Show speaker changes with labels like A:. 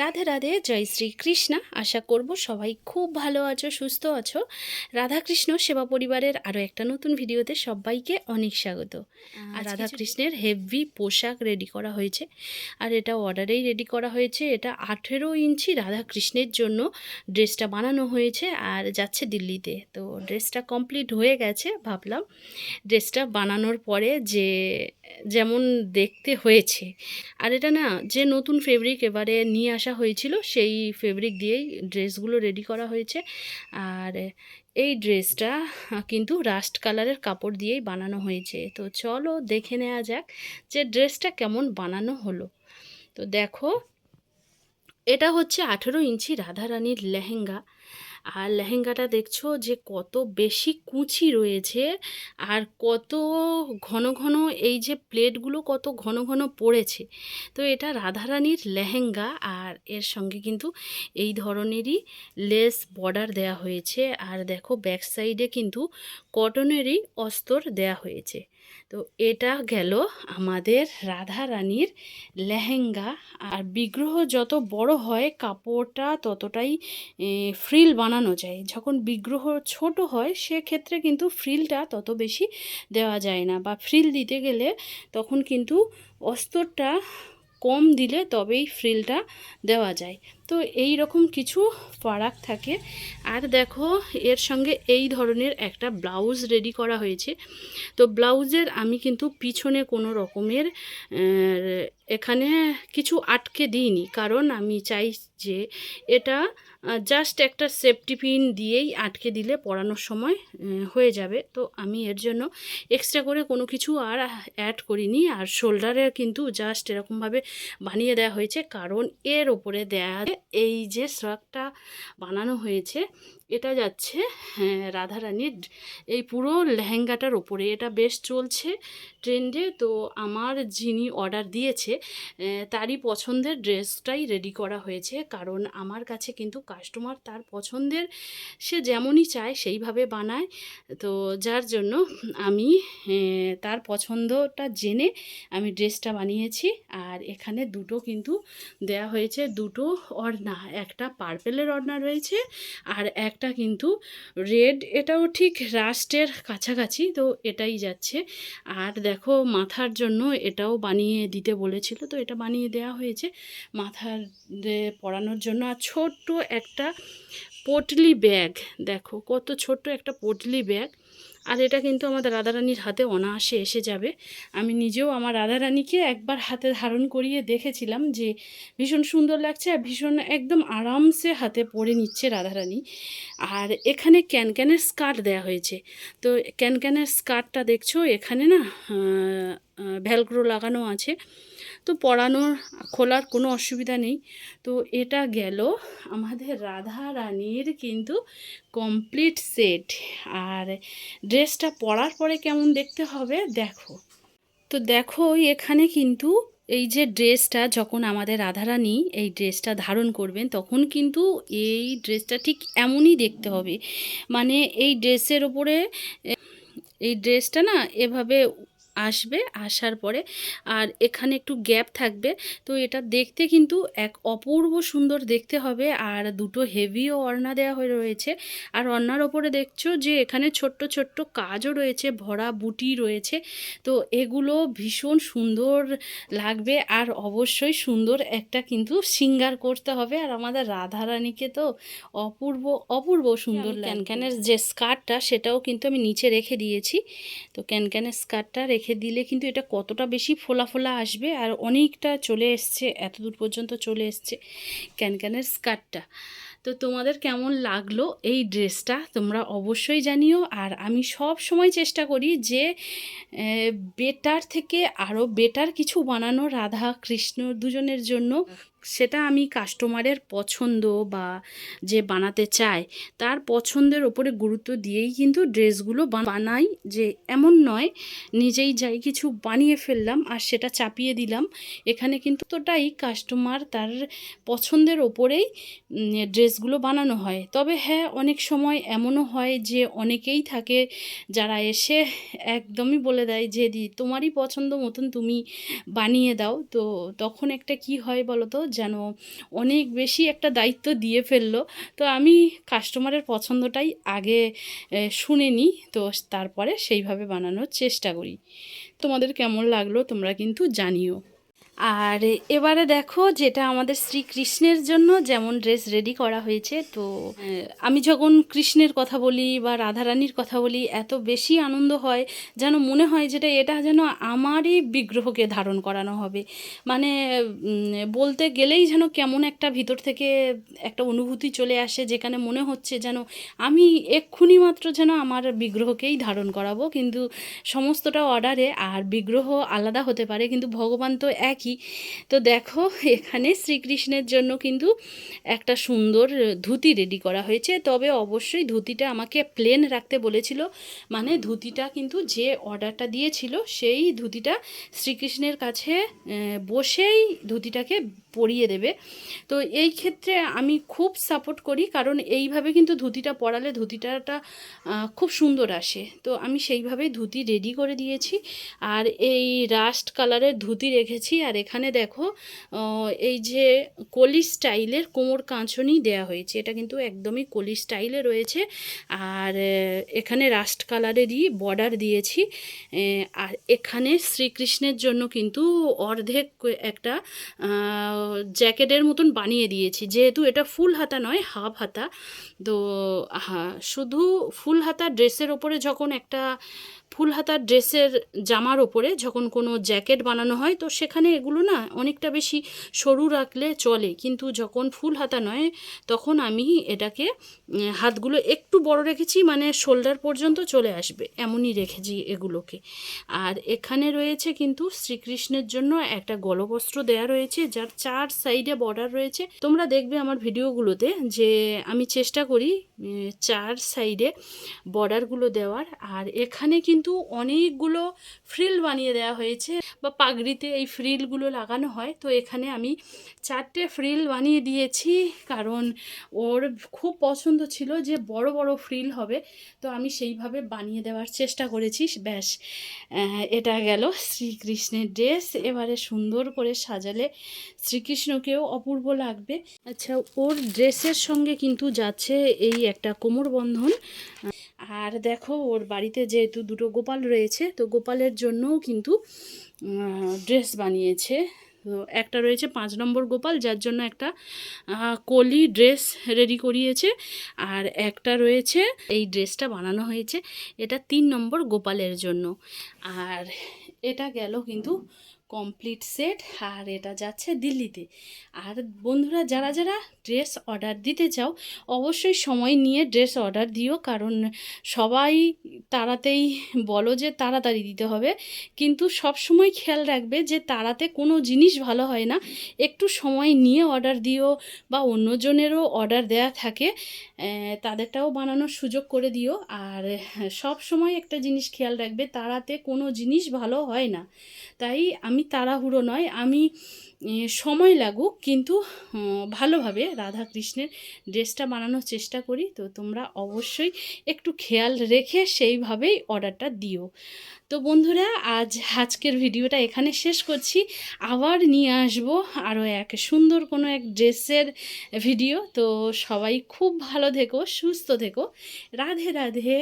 A: রাধে রাধে জয় শ্রী কৃষ্ণা আশা করব সবাই খুব ভালো আছো সুস্থ আছো। রাধাকৃষ্ণ সেবা পরিবারের আরও একটা নতুন ভিডিওতে সবাইকে অনেক স্বাগত। আর রাধাকৃষ্ণের হেভি পোশাক রেডি করা হয়েছে। আর এটা অর্ডারেই রেডি করা হয়েছে এটা আঠেরো ইঞ্চি রাধাকৃষ্ণের জন্য ড্রেসটা বানানো হয়েছে আর যাচ্ছে দিল্লিতে। তো ড্রেসটা কমপ্লিট হয়ে গেছে ভাবলাম ড্রেসটা বানানোর পরে যে যেমন দেখতে হয়েছে। আর এটা না যে নতুন ফেব্রিক এবারে নিয়ে আসা হয়েছিল, সেই ফেব্রিক দিয়েই ড্রেসগুলো রেডি করা হয়েছে। আর এই ড্রেসটা কিন্তু রাস্ট কালারের কাপড় দিয়েই বানানো হয়েছে। তো চলো দেখে নেওয়া যাক যে ড্রেসটা কেমন বানানো হলো। তো দেখো, এটা হচ্ছে আঠেরো ইঞ্চি রাধারানীর লেহেঙ্গা। আর লেহেঙ্গাটা দেখছ যে কত বেশি কুচি রয়েছে আর কত ঘন ঘন এই যে প্লেটগুলো কত ঘন ঘন পড়েছে। তো এটা রাধারানীর লেহেঙ্গা আর এর সঙ্গে কিন্তু এই ধরনেরই লেস বর্ডার দেয়া হয়েছে আর দেখো ব্যাক সাইডে কিন্তু কটনেরই অস্তর দেয়া হয়েছে। তো এটা গেল আমাদের রাধা রানীর লেহেঙ্গা আর বিগ্রহ যত বড় হয় কাপড়টা ততটাই ফ্রিল বানানো যায়। যখন বিগ্রহ ছোট হয়, সেক্ষেত্রে কিন্তু ফ্রিলটা তত বেশি দেওয়া যায় না বা ফ্রিল দিতে গেলে তখন কিন্তু অস্তরটা কম দিলে তবেই ফ্রিলটা দেওয়া যায়। তো এই রকম কিছু ফারাক থাকে। আর দেখো, এর সঙ্গে এই ধরনের একটা ব্লাউজ রেডি করা হয়েছে। তো ব্লাউজের আমি কিন্তু পিছনে কোনো রকমের এখানে কিছু আটকে দিইনি। কারণ আমি চাই যে এটা জাস্ট একটা সেফটি পিন দিয়েই আটকে দিলে পরানোর সময় হয়ে যাবে। তো আমি এর জন্য এক্সট্রা করে কোনো কিছু আর অ্যাড করিনি। আর শোল্ডারে কিন্তু জাস্ট এরকমভাবে বানিয়ে দেওয়া হয়েছে। কারণ এর ওপরে দেয়া এই যে সোয়াকটা বানানো হয়েছে এটা যাচ্ছে হ্যাঁ, রাধারানীর এই পুরো লেহেঙ্গাটার ওপরে। এটা বেশ চলছে ট্রেন্ডে তো আমার যিনি অর্ডার দিয়েছে তারই পছন্দের ড্রেসটাই রেডি করা হয়েছে। কারণ আমার কাছে কিন্তু কাস্টমার তার পছন্দের সে যেমনই চায় সেইভাবে বানায়। তো যার জন্য আমি তার পছন্দটা জেনে আমি ড্রেসটা বানিয়েছি। আর এখানে দুটো কিন্তু দেয়া হয়েছে দুটো অর্না একটা পার্পেলের অর্না রয়েছে আর একটা কিন্তু রেড, এটাও ঠিক রাস্টের কাছাকাছি, তো এটাই যাচ্ছে। আর দেখো মাথার জন্য এটাও বানিয়ে দিতে বলেছিল, তো এটা বানিয়ে দেওয়া হয়েছে। মাথার পরানোর জন্য, আর ছোট্ট একটা পটলি ব্যাগ, দেখো কত ছোট্ট একটা পটলি ব্যাগ। আর এটা কিন্তু আমাদের রাধারানীর হাতে অনায়াসে এসে যাবে। আমি নিজেও আমার রাধারানীকে একবার হাতে ধারণ করিয়ে দেখেছিলাম যে ভীষণ সুন্দর লাগছে আর ভীষণ একদম আরামসে হাতে পরে নিচ্ছে রাধারানী। আর এখানে ক্যানক্যানের স্কার্ট দেয়া হয়েছে। তো ক্যানক্যানের স্কার্টটা দেখছ? এখানে না ভ্যালক্রো লাগানো আছে। তো পরানোর খোলার কোনো অসুবিধা নেই। তো এটা গেল আমাদের রাধা রানীর কিন্তু কমপ্লিট সেট আর ড্রেসটা পরার পরে কেমন দেখতে হবে দেখো। তো দেখো, এখানে কিন্তু এই যে ড্রেসটা যখন আমাদের রাধারানী এই ড্রেসটা ধারণ করবেন, তখন কিন্তু এই ড্রেসটা ঠিক এমনই দেখতে হবে। মানে এই ড্রেসের ওপরে, এই ড্রেসটা না এভাবে আসবে আসার পরে। আর এখানে একটু গ্যাপ থাকবে। তো এটা দেখতে কিন্তু এক অপূর্ব সুন্দর দেখতে হবে। আর দুটো হেভিও অর্ণা দেওয়া হয়ে রয়েছে। আর অর্ণার ওপরে দেখছ যে এখানে ছোট্ট ছোট্ট কাজও রয়েছে। ভরা বুটি রয়েছে। তো এগুলো ভীষণ সুন্দর লাগবে। আর অবশ্যই সুন্দর একটা কিন্তু সিঙ্গার করতে হবে। আর আমাদের রাধারানীকে তো অপূর্ব অপূর্ব সুন্দর ক্যানক্যানের যে স্কার্টটা সেটাও কিন্তু আমি নিচে রেখে দিয়েছি। তো ক্যানক্যানের স্কার্টটা রেখে রেখে দিলে কিন্তু এটা কতটা বেশি ফোলা ফোলা আসবে আর অনেকটা চলে এসছে এত দূর পর্যন্ত চলে এসছে ক্যানক্যানের স্কার্টটা। তো তোমাদের কেমন লাগল এই ড্রেসটা তোমরা অবশ্যই জানিও আর আমি সব সময় চেষ্টা করি যে বেটার থেকে আরও বেটার কিছু বানানো রাধা কৃষ্ণ দুজনের জন্য। সেটা আমি কাস্টমারের পছন্দ বা যে বানাতে চায়, তার পছন্দের ওপরে গুরুত্ব দিয়েই কিন্তু ড্রেসগুলো বানাই যে এমন নয়, নিজেই যাই কিছু বানিয়ে ফেললাম আর সেটা চাপিয়ে দিলাম। এখানে কিন্তু তোটাই কাস্টমার তার পছন্দের ওপরেই ড্রেসগুলো বানানো হয়। তবে হ্যাঁ অনেক সময় এমনও হয় যে অনেকেই থাকে যারা এসে একদমই বলে দেয় যে, দি, তোমারই পছন্দ মতন তুমি বানিয়ে দাও। তো তখন একটা কি হয় বলো তো যেন অনেক বেশি একটা দায়িত্ব দিয়ে ফেলল। তো আমি কাস্টমারের পছন্দটাই আগে শুনে নিই। তো তারপরে সেইভাবে বানানোর চেষ্টা করি। তোমাদের কেমন লাগল তোমরা কিন্তু জানিও। আর এবারে দেখো যেটা আমাদের শ্রীকৃষ্ণের জন্য যেমন ড্রেস রেডি করা হয়েছে তো আমি যখন কৃষ্ণের কথা বলি বা রাধারানীর কথা বলি এত বেশি আনন্দ হয় যেন মনে হয় যেটা এটা যেন আমারই বিগ্রহকে ধারণ করানো হবে। মানে বলতে গেলেই যেন কেমন একটা ভিতর থেকে একটা অনুভূতি চলে আসে যেখানে মনে হচ্ছে যেন আমি এক্ষুনি মাত্র যেন আমার বিগ্রহকেই ধারণ করাবো। কিন্তু সমস্তটা অর্ডারে আর বিগ্রহ আলাদা হতে পারে কিন্তু ভগবান তো একই। তো দেখো, এখানে শ্রীকৃষ্ণের জন্য কিন্তু একটা সুন্দর ধুতি রেডি করা হয়েছে। তবে অবশ্যই ধুতিটা আমাকে প্লেন রাখতে বলেছিল। মানে ধুতিটা কিন্তু যে অর্ডারটা দিয়েছিল, সেই ধুতিটা শ্রীকৃষ্ণের কাছে বসেই ধুতিটাকে পরিয়ে দেবে। তো এই ক্ষেত্রে আমি খুব সাপোর্ট করি, কারণ এইভাবে কিন্তু ধুতিটা পরালে ধুতিটাটা খুব সুন্দর আসে। তো আমি সেইভাবেই ধুতি রেডি করে দিয়েছি। আর এই রাস্ট কালারের ধুতি রেখেছি। আর এখানে দেখো এই যে কলি স্টাইলের কোমর কাঁচনি দেয়া হয়েছে। এটা কিন্তু একদমই কলি স্টাইলে রয়েছে। আর এখানে রাস্ট কালারেরই বর্ডার দিয়েছি। আর এখানে শ্রীকৃষ্ণের জন্য কিন্তু অর্ধেক একটা জ্যাকেটের মতন বানিয়ে দিয়েছি। যেহেতু এটা ফুল হাতা নয়, হাফ হাতা, তো শুধু ফুল হাতা, ড্রেসের ওপরে যখন একটা ফুল হাতার ড্রেসের জামার ওপরে যখন কোনো জ্যাকেট বানানো হয়, তো সেখানে এগুলো না অনেকটা বেশি সরু রাখলে চলে। কিন্তু যখন ফুল হাতা নয়, তখন আমি এটাকে হাতগুলো একটু বড় রেখেছি মানে শোল্ডার পর্যন্ত চলে আসবে। এমনই রেখেছি এগুলোকে। আর এখানে রয়েছে কিন্তু শ্রীকৃষ্ণের জন্য একটা গলবস্ত্র দেয়া রয়েছে, যার চার সাইডে বর্ডার রয়েছে। তোমরা দেখবে আমার ভিডিওগুলোতে যে আমি চেষ্টা করি চার সাইডে বর্ডারগুলো দেওয়ার। আর এখানে কিন্তু অনেকগুলো ফ্রিল বানিয়ে দেওয়া হয়েছে বা পাগড়িতে এই ফ্রিলগুলো লাগানো হয়। তো এখানে আমি চারটে ফ্রিল বানিয়ে দিয়েছি, কারণ ওর খুব পছন্দ ছিল যে বড় বড় ফ্রিল হবে। তো আমি সেইভাবে বানিয়ে দেওয়ার চেষ্টা করেছি, ব্যাস। এটা গেল শ্রীকৃষ্ণের ড্রেস এবারে সুন্দর করে সাজালে শ্রীকৃষ্ণকেও অপূর্ব লাগবে। আচ্ছা ওর ড্রেসের সঙ্গে কিন্তু যাচ্ছে এই একটা কোমর বন্ধন আর দেখো, ওর বাড়িতে যেহেতু দুটো গোপাল রয়েছে, তো গোপালের জন্যও কিন্তু ড্রেস বানিয়েছে। তো একটা রয়েছে পাঁচ নম্বর গোপাল, যার জন্য একটা কলি ড্রেস রেডি করিয়েছে। আর একটা রয়েছে, এই ড্রেসটা বানানো হয়েছে, এটা তিন নম্বর গোপালের জন্য। আর এটা গেল কিন্তু কমপ্লিট সেট আর এটা যাচ্ছে দিল্লিতে। আর বন্ধুরা, যারা যারা ড্রেস অর্ডার দিতে চাও, অবশ্যই সময় নিয়ে ড্রেস অর্ডার দিও, কারণ সবাই তাড়াতেই বলো যে তাড়াতাড়ি দিতে হবে। কিন্তু সব সময় খেয়াল রাখবে যে তাড়াতে কোনো জিনিস ভালো হয় না। একটু সময় নিয়ে অর্ডার দিও, বা অন্যজনেরও অর্ডার দেয়া থাকে তাদেরটাও বানানোর সুযোগ করে দিও। আর সব সময় একটা জিনিস খেয়াল রাখবে, তাড়াতে কোনো জিনিস ভালো হয় না। তাই আমি তাড়াহুড়ো নয়, আমি সময় লাগুক, কিন্তু ভালোভাবে রাধা কৃষ্ণের ড্রেসটা বানানোর চেষ্টা করি। তো তোমরা অবশ্যই একটু খেয়াল রেখে সেইভাবেই অর্ডারটা দিও। তো বন্ধুরা, আজ আজকের ভিডিওটা এখানে শেষ করছি। আবার নিয়ে আসব আরও এক সুন্দর কোনো এক ড্রেসের ভিডিও। তো সবাই খুব ভালো থেকো, সুস্থ থেকো। রাধে রাধে।